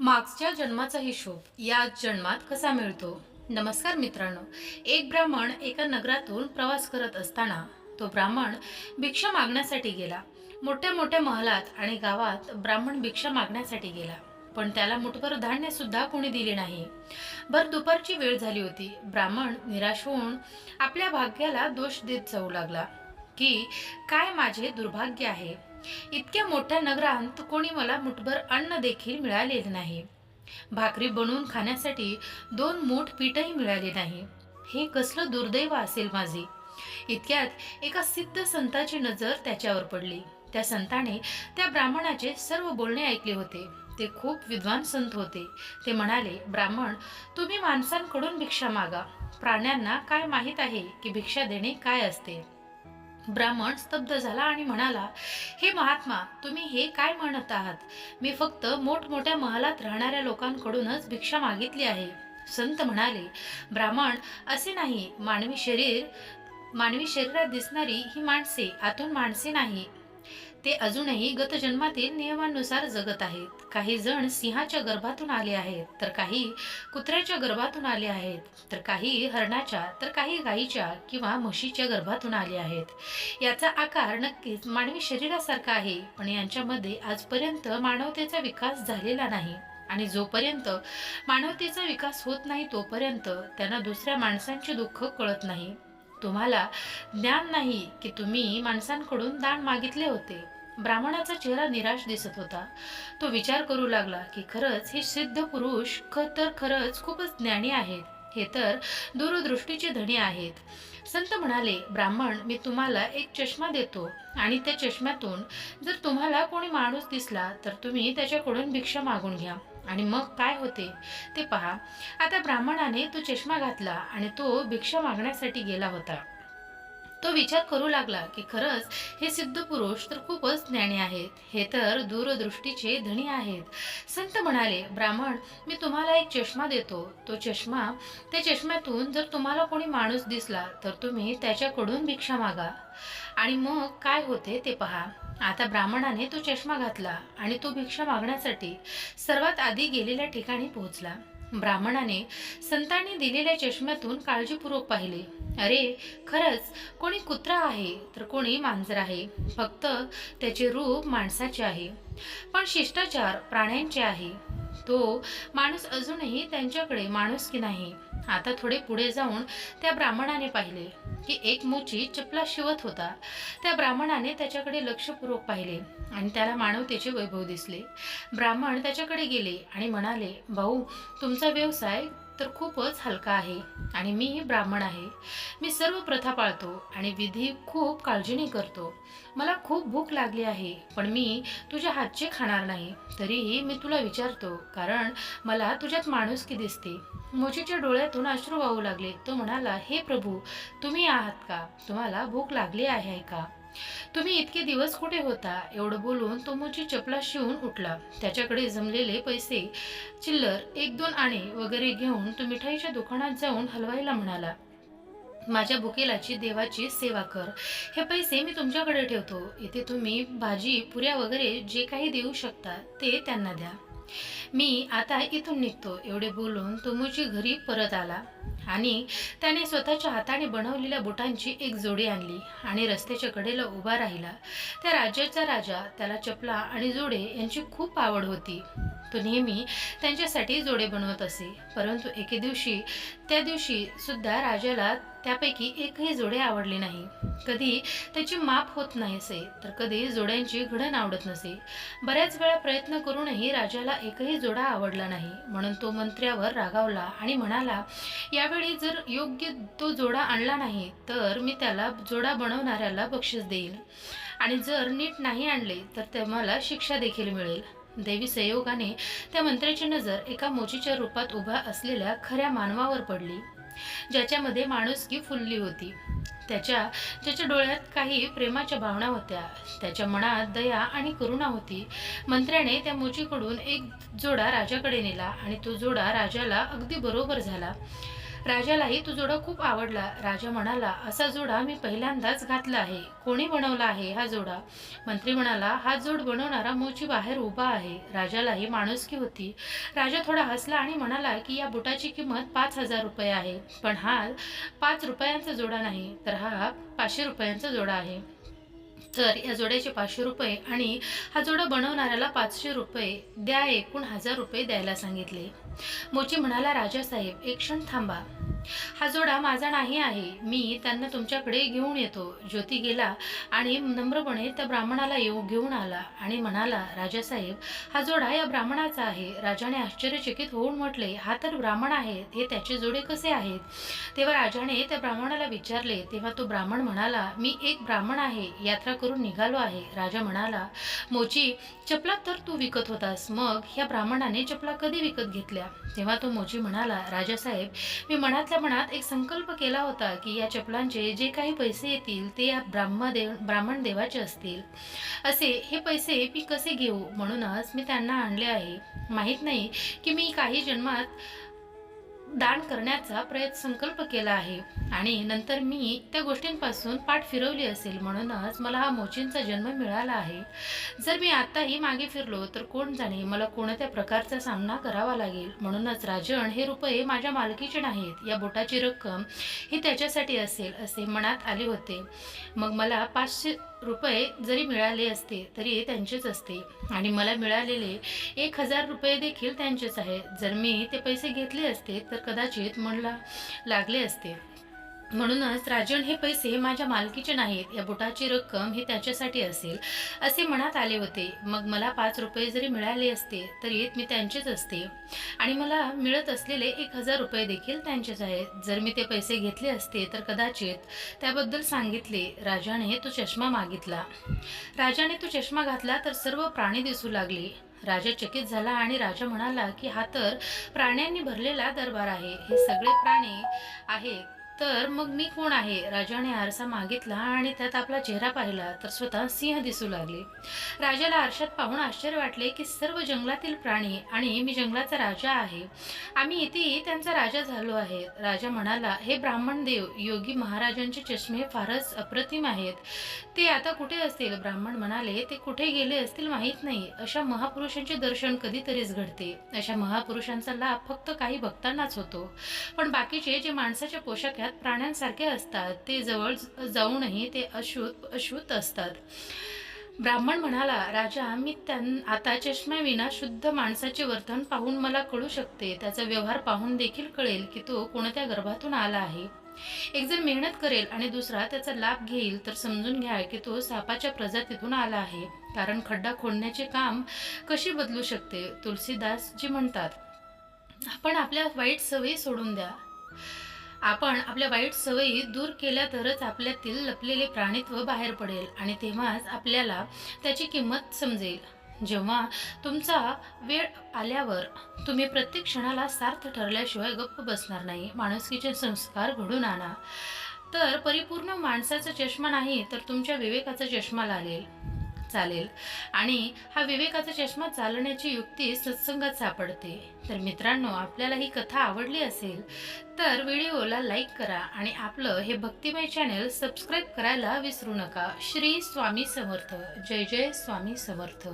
मागच्या जन्माचा हिशोब या जन्मात कसा मिळतो? नमस्कार मित्रांनो. एक ब्राह्मण एका नगरातून प्रवास करत असताना तो ब्राह्मण भिक्षा मागण्यासाठी गेला. मोठ्या मोठ्या महलात आणि गावात ब्राह्मण भिक्षा मागण्यासाठी गेला. पण त्याला मुठभर धान्य सुद्धा कोणी दिले नाही. भर दुपारची वेळ झाली होती. ब्राह्मण निराश होऊन आपल्या भाग्याला दोष देत जाऊ लागला की काय माझे दुर्भाग्य आहे? इतक्या मोठ्या नगरांत कोणी मला मुठभर अन्न देखील मिळालेले नाही. भाकरी बनवून खाण्यासाठी दोन मूठ पीठही मिळाले नाही. हे कसलं दुर्दैव असेल माझे. इतक्यात एका सिद्ध संताची नजर त्याच्यावर पडली. त्या संताने त्या ब्राह्मणाचे सर्व बोलणे ऐकले होते. ते खूप विद्वान संत होते. ते म्हणाले ब्राह्मण तुम्ही माणसांकडून भिक्षा मागा. प्राण्यांना काय माहीत आहे की भिक्षा देणे काय असते? ब्राह्मण स्तब्ध झाला आणि म्हणाला हे महात्मा तुम्ही हे काय म्हणत आहात? मी फक्त मोठमोठ्या महालात राहणाऱ्या लोकांकडूनच भिक्षा मागितली आहे. संत म्हणाले ब्राह्मण असे नाही. मानवी शरीर मानवी शरीरात दिसणारी ही माणसे आतून माणसे नाही. ते अजूनही गतजन्मातील नियमानुसार जगत आहेत. काही जण सिंहाच्या गर्भातून आले आहेत तर काही कुत्र्याच्या गर्भातून आले आहेत तर काही हरणाच्या तर काही गाईच्या किंवा म्हशीच्या गर्भातून आले आहेत. याचा आकार नक्कीच मानवी शरीरासारखा आहे पण यांच्यामध्ये आजपर्यंत मानवतेचा विकास झालेला नाही. आणि जोपर्यंत मानवतेचा विकास होत नाही तोपर्यंत त्यांना दुसऱ्या माणसांचे दुःख कळत नाही. तुम्हाला ज्ञान नाही की तुम्ही माणसांकडून दान मागितले होते. ब्राह्मणाचा चेहरा निराश दिसत होता. तो विचार करू लागला की खरंच हे सिद्ध पुरुष ख तर खरंच खूपच ज्ञानी आहेत. हे तर दूरदृष्टीचे धनी आहेत. संत म्हणाले ब्राह्मण मी तुम्हाला एक चष्मा देतो आणि त्या चष्म्यातून जर तुम्हाला कोणी माणूस दिसला तर तुम्ही त्याच्याकडून भिक्षा मागून घ्या. आणि मग काय होते? ते पहा. आता ब्राह्मणाने तो चष्मा घातला आणि तो भिक्षा मागण्यासाठी गेला होता. तो विचार करू लागला की खरंच हे सिद्ध पुरुष तर खूपच ज्ञानी आहेत. हे तर दूरदृष्टीचे धनी आहेत. संत म्हणाले ब्राह्मण मी तुम्हाला एक चष्मा देतो. तो चष्मा त्या चष्म्यातून जर तुम्हाला कोणी माणूस दिसला तर तुम्ही त्याच्याकडून भिक्षा मागा. आणि मग काय होते ते पहा. आता ब्राह्मणाने तो चष्मा घातला आणि तो भिक्षा मागण्यासाठी सर्वात आधी गेलेल्या ठिकाणी पोहोचला. ब्राह्मणाने संतांनी दिलेल्या चष्म्यातून काळजीपूर्वक पाहिले. अरे खरंच कोणी कुत्रा आहे तर कोणी मांजर आहे. फक्त त्याचे रूप माणसाचे आहे. पण शिष्टाचार प्राण्यांचे आहे. तो माणूस अजूनही त्यांच्याकडे माणूस की नाही? आता थोडे पुढे जाऊन त्या ब्राह्मणाने पाहिले की एक मोची चपला शिवत होता. त्या ब्राह्मणाने त्याच्याकडे लक्षपूर्वक पाहिले आणि त्याला मानवतेचे वैभव दिसले. ब्राह्मण त्याच्याकडे गेले आणि म्हणाले भाऊ तुमचा व्यवसाय तर खूपच हलका आहे आणि मीही ब्राह्मण आहे. मी सर्व प्रथा पाळतो आणि विधी खूप काळजीने करतो. मला खूप भूक लागली आहे पण मी तुझ्या हातचे खाणार नाही. तरीही मी तुला विचारतो कारण मला तुझ्यात माणुसकी दिसते. मोचीच्या डोळ्यातून अश्रू वाहू लागले. तो म्हणाला हे प्रभू तुम्ही आहात का? तुम्हाला भूक लागली आहे का? तुम्ही इतके दिवस कुठे होता? एवढं बोलून तो मुची चपला शिवून उठला. त्याच्याकडे जमलेले पैसे चिल्लर एक दोन आणे वगैरे घेऊन तो मिठाईच्या दुकानात जाऊन हलवायला म्हणाला माझ्या भुकेलाची देवाची सेवा कर. हे पैसे मी तुमच्याकडे ठेवतो. इथे तुम्ही भाजी पुऱ्या वगैरे जे काही देऊ शकता ते त्यांना द्या. मी आता इथून निघतो. एवढे बोलून तो मुची घरी परत आला. आणि त्याने स्वतःच्या हाताने बनवलेल्या बुटांची एक जोडी आणली आणि रस्त्याच्या कडेला उभा राहिला. त्या राज्याचा राजा त्याला चपला आणि जोडे यांची खूप आवड होती. तो नेहमी त्यांच्यासाठी जोडे बनवत असे. परंतु एके दिवशी त्या दिवशी सुद्धा राजाला त्यापैकी एकही जोडे आवडले नाही. कधी त्याची माप होत नाही असे तर कधी जोड्यांची घडण आवडत नसे. बऱ्याच वेळा प्रयत्न करूनही राजाला एकही जोडा आवडला नाही. म्हणून तो मंत्र्यावर रागावला आणि म्हणाला यावेळी जर योग्य तो जोडा आणला नाही तर मी त्याला जोडा बनवणाऱ्याला बक्षीस देईल. आणि जर नीट नाही आणले तर ते मला शिक्षा देखील मिळेल. देवी संयोगाने त्या मंत्र्याची नजर एका मोचीच्या रूपात उभा असलेल्या खऱ्या मानवावर पडली ज्याच्यामध्ये माणुसकी फुलली होती. त्याच्या ज्याच्या डोळ्यात काही प्रेमाच्या भावना होत्या त्याच्या मनात दया आणि करुणा होती. मंत्र्याने त्या मोचीकडून एक जोडा राजाकडे नेला आणि तो जोडा राजाला अगदी बरोबर झाला. राजालाही तो जोडा खूप आवडला. राजा म्हणाला असा जोडा मी पहिल्यांदाच घातला आहे. कोणी बनवला आहे हा जोडा? मंत्री म्हणाला हा जोड बनवणारा मोची बाहेर उभा आहे. राजालाही माणुसकी होती. राजा थोडा हसला आणि म्हणाला की या बुटाची किंमत पाच हजार रुपये आहे. पण हा पाच रुपयांचा जोडा नाही तर हा पाचशे रुपयांचा जोडा आहे. तर या जोड्याचे पाचशे रुपये आणि हा जोडा बनवणाऱ्याला पाचशे रुपये द्या एकूण हजार रुपये द्यायला सांगितले. मोची म्हणाला राजासाहेब एक क्षण थांबा. हा जोडा माझा नाही आहे. मी त्यांना तुमच्याकडे घेऊन येतो. ज्योती गेला आणि नम्रपणे त्या ब्राह्मणाला येऊ घेऊन आला आणि म्हणाला राजासाहेब हा जोडा या ब्राह्मणाचा आहे. राजाने आश्चर्यचकित होऊन म्हटले हा तर ब्राह्मण आहेत हे त्याचे जोडे कसे आहेत? तेव्हा राजाने त्या ब्राह्मणाला विचारले तेव्हा तो ब्राह्मण म्हणाला मी एक ब्राह्मण आहे. यात्रा करून निघालो आहे. राजा म्हणाला मोची चपला तर तू विकत होतास. मग ह्या ब्राह्मणाने चपला कधी विकत घेतल्या? तेव्हा तो मोची म्हणाला राजासाहेब मी मनातल्या मनात एक संकल्प केला होता की या चपलांचे जे काही पैसे येतील ते या ब्राह्मदेव ब्राह्मण देवाचे असतील. असे हे पैसे मी कसे घेऊ? म्हणूनच मी त्यांना आणले आहे. माहीत नाही की मी काही जन्मात दान करण्याचा प्रयत्न संकल्प केला आहे. आणि नंतर मी त्या गोष्टींपासून पाठ फिरवली असेल म्हणूनच मला हा मोचींचा जन्म मिळाला आहे. जर मी आत्ताही मागे फिरलो तर कोण जाणे? मला कोणत्या प्रकारचा सामना करावा लागेल? म्हणूनच राजन हे रुपये माझ्या मालकीचे नाहीत. या बोटाची रक्कम ही त्याच्यासाठी असेल असे मनात आले होते. मग मला पाचशे रुपये जरी मिळाले असते तरी त्यांचेच असते. आणि मला मिळालेले एक हजार रुपये देखील त्यांचेच आहेत. जर मी ते पैसे घेतले असते तर कदाचित मनला लागले असते. म्हणूनच राजन हे पैसे माझ्या मालकीचे नाहीत या बुटाची रक्कम हे त्याच्यासाठी असेल असे मनात आले होते. मग मला पाच रुपये जरी मिळाले असते तरी मी त्यांचेच असते. आणि मला मिळत असलेले एक हजार रुपये देखील त्यांचेच आहेत. जर मी ते पैसे घेतले असते तर कदाचित त्याबद्दल सांगितले. राजाने तो चष्मा मागितला. राजाने तो चष्मा घातला तर सर्व प्राणी दिसू लागले. राजा चकित झाला आणि राजा म्हणाला की हा तर प्राण्यांनी भरलेला दरबार आहे. हे सगळे प्राणी आहेत. तर मग मी कोण आहे? राजाने आरसा मागितला आणि त्यात आपला चेहरा पाहिला तर स्वतः सिंह दिसू लागले. राजाला आरशात पाहून आश्चर्य वाटले की सर्व जंगलातील प्राणी आणि मी जंगलाचा राजा आहे. आम्ही इथे त्यांचा राजा झालो आहे. राजा म्हणाला हे ब्राह्मण देव योगी महाराजांचे चष्मे फारच अप्रतिम आहेत. ते आता कुठे असतील? ब्राह्मण म्हणाले ते कुठे गेले असतील माहीत नाही. अशा महापुरुषांचे दर्शन कधीतरीच घडते. अशा महापुरुषांचा लाभ फक्त काही भक्तांनाच होतो. पण बाकीचे जे माणसाच्या पोशाखात प्राण्यांसारखे असतात. ते जवळ जाऊनही ते अशुद्ध अशुद्ध असतात. ब्राह्मण म्हणाला राजा मी त्यां आता चष्म्याविना शुद्ध माणसाचे वर्तन पाहून मला कळू शकते. त्याचा व्यवहार पाहून देखील कळेल की तो कोणत्या गर्भातून आला आहे. एक जर मेहनत करेल आणि दुसरा त्याचा लाभ घेईल तर समजून घ्या की तो सापाच्या प्रजातीतून आला आहे. कारण खड्डा खोडण्याचे काम कशी बदलू शकते? तुलसीदास जी म्हणतात आपण आपल्या वाईट सवयी सोडून द्या. आपण आपल्या वाईट सवयी दूर केल्या तरच आपल्यातील लपलेले प्राणित्व बाहेर पडेल आणि तेव्हाच आपल्याला त्याची किंमत समजेल. जेव्हा तुमचा वेळ आल्यावर तुम्ही प्रत्येक क्षणाला सार्थ ठरल्याशिवाय गप्प बसणार नाही. माणुसकीचे संस्कार घडून आणा. तर परिपूर्ण माणसाचा चष्मा नाही तर तुमच्या विवेकाचा चष्मा लागेल. चालेल. आणि हा विवेकाचा चष्मा चालण्याची युक्ती सत्संगात सापडते. तर मित्रांनो आपल्याला ही कथा आवडली असेल तर व्हिडिओला लाईक करा आणि आपलं हे भक्तिमय चॅनल सबस्क्राईब करायला विसरू नका. श्री स्वामी समर्थ. जय जय स्वामी समर्थ.